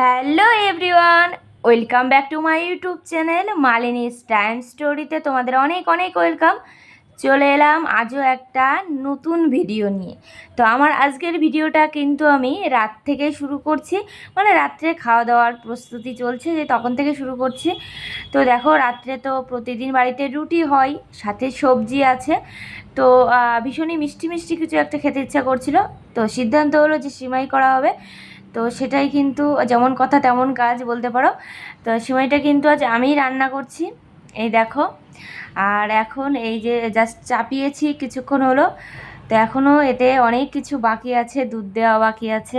Hello everyone, welcome back to my YouTube channel Malini's time স্টোরিতে তোমাদের অনেক অনেক ওয়েলকাম। চলে এলাম আজও একটা নতুন ভিডিও নিয়ে। তো আমার আজকের ভিডিওটা কিন্তু আমি রাত থেকে শুরু করছি মানে রাত্রে খাওয়া দাওয়ার প্রস্তুতি চলছে যে তখন থেকে শুরু করছি। তো দেখো, রাত্রে তো প্রতিদিন বাড়িতে রুটি হয়, সাথে সবজি আছে। তো ভীষণই মিষ্টি মিষ্টি কিছু একটা খেতে ইচ্ছা করছিল। তো সিদ্ধান্ত হলো যে সিমাই করা হবে। তো সেটাই কিন্তু, যেমন কথা তেমন কাজ বলতে পারো। তো সিমাইটা কিন্তু আজ আমিই রান্না করছি। এই দেখো, আর এখন এই যে জাস্ট চাপিয়েছি, কিছুক্ষণ হলো। তো এখনও এতে অনেক কিছু বাকি আছে, দুধ দেওয়া বাকি আছে।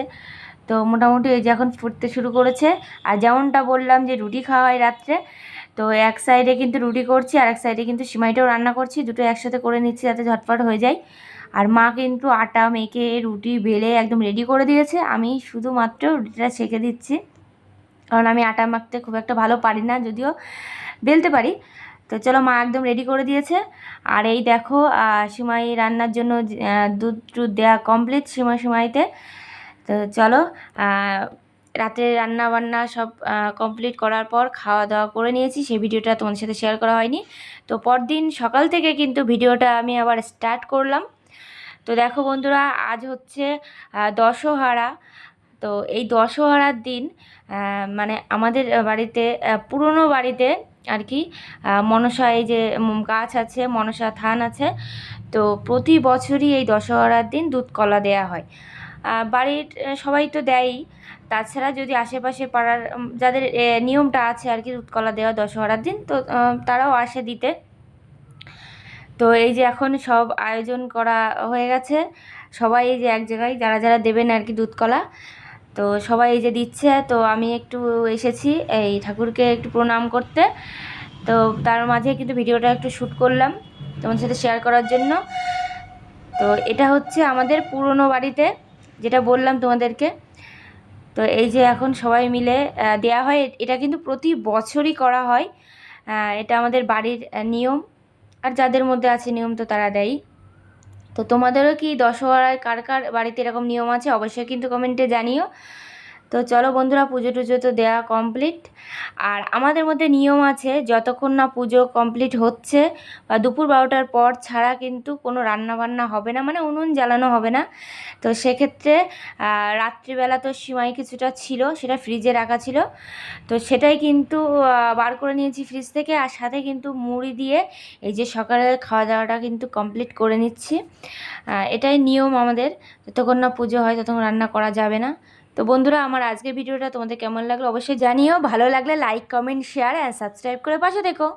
তো মোটামুটি এই যে এখন ফুটতে শুরু করেছে। আর যেমনটা বললাম যে রুটি খাওয়া হয় রাত্রে তো এক সাইডে কিন্তু রুটি করছি আর এক সাইডে কিন্তু সিমাইটাও রান্না করছি। দুটো একসাথে করে নিচ্ছি যাতে ঝটপট হয়ে যায়। আর মা কিন্তু আটা মেখে রুটি বেলে একদম রেডি করে দিয়েছে। আমি শুধুমাত্র রুটিটা সেঁকে দিচ্ছি। কারণ আমি আটা মাখতে খুব একটা ভালো পারি না, যদিও বেলতে পারি। তো চলো মা একদম রেডি করে দিয়েছে। আর এই দেখো সিমাই রান্নার জন্য দুধ টুধ দেওয়া কমপ্লিট সিমাই সিমাইতে তো চলো আহ, রাতে রান্না বান্না সব কমপ্লিট করার পর খাওয়া দাওয়া করে নিয়েছি। সেই ভিডিওটা তোমাদের সাথে শেয়ার করা হয়নি। তো পরদিন সকাল থেকে কিন্তু ভিডিওটা আমি আবার স্টার্ট করলাম। তো দেখো বন্ধুরা আজ হচ্ছে দশহারা। তো এই দশহারার দিন মানে আমাদের বাড়িতে পুরনো বাড়িতে আর কি মনসা এই যে গাছ আছে মনসা থান আছে তো প্রতি বছরই এই দশহরার দিন দুধ কলা দেওয়া হয়। বাড়ির সবাই তো দেয়ই। তাছাড়া যদি আশেপাশে পাড়ার যাদের নিয়মটা আছে আর কি দুধ কলা দেওয়া দশহরার দিন, তো তারাও আসে দিতে। তো এই যে এখন সব আয়োজন করা হয়ে গেছে। সবাই এই যে এক জায়গায়, যারা যারা দেবেন আর কি দুধকলা, তো সবাই এই যে দিচ্ছে। তো আমি একটু এসেছি এই ঠাকুরকে একটু প্রণাম করতে। তো তার মাঝে কিন্তু ভিডিওটা একটু শ্যুট করলাম তোমার সাথে শেয়ার করার জন্য। তো এটা হচ্ছে আমাদের পুরনো বাড়িতে। যেটা বললাম তোমাদেরকে। তো এই যে এখন সবাই মিলে দেয়া হয়, এটা কিন্তু প্রতি বছরই করা হয়। এটা আমাদের বাড়ির নিয়ম। আর যাদের মধ্যে আছে নিয়ম তো তারা দেয়। তো তোমাদেরও কি দশহরায় কার কার বাড়িতে এরকম নিয়ম আছে? অবশ্যই কিন্তু কমেন্টে জানিও। তো চলো বন্ধুরা পুজো টুজো তো দেওয়া কমপ্লিট আর আমাদের মধ্যে নিয়ম আছে, যতক্ষণ না পুজো কমপ্লিট হচ্ছে, বা দুপুর বারোটার পর ছাড়া কিন্তু কোনো রান্না বান্না হবে না মানে উনুন জ্বালানো হবে না। তো সেক্ষেত্রে রাত্রিবেলা তো সিমাই কিছুটা ছিল, সেটা ফ্রিজে রাখা ছিল। তো সেটাই কিন্তু বার করে নিয়েছি ফ্রিজ থেকে, আর সাথে কিন্তু মুড়ি দিয়ে এই যে সকালের খাওয়া দাওয়াটা কিন্তু কমপ্লিট করে নিচ্ছি। এটাই নিয়ম আমাদের, যতক্ষণ না পুজো হয় ততক্ষণ রান্না করা যাবে না। তো বন্ধুরা, আমার আজকের ভিডিওটা তোমাদের কেমন লাগল অবশ্যই জানিও। ভালো লাগলে like comment share and subscribe করে পাশে দেখো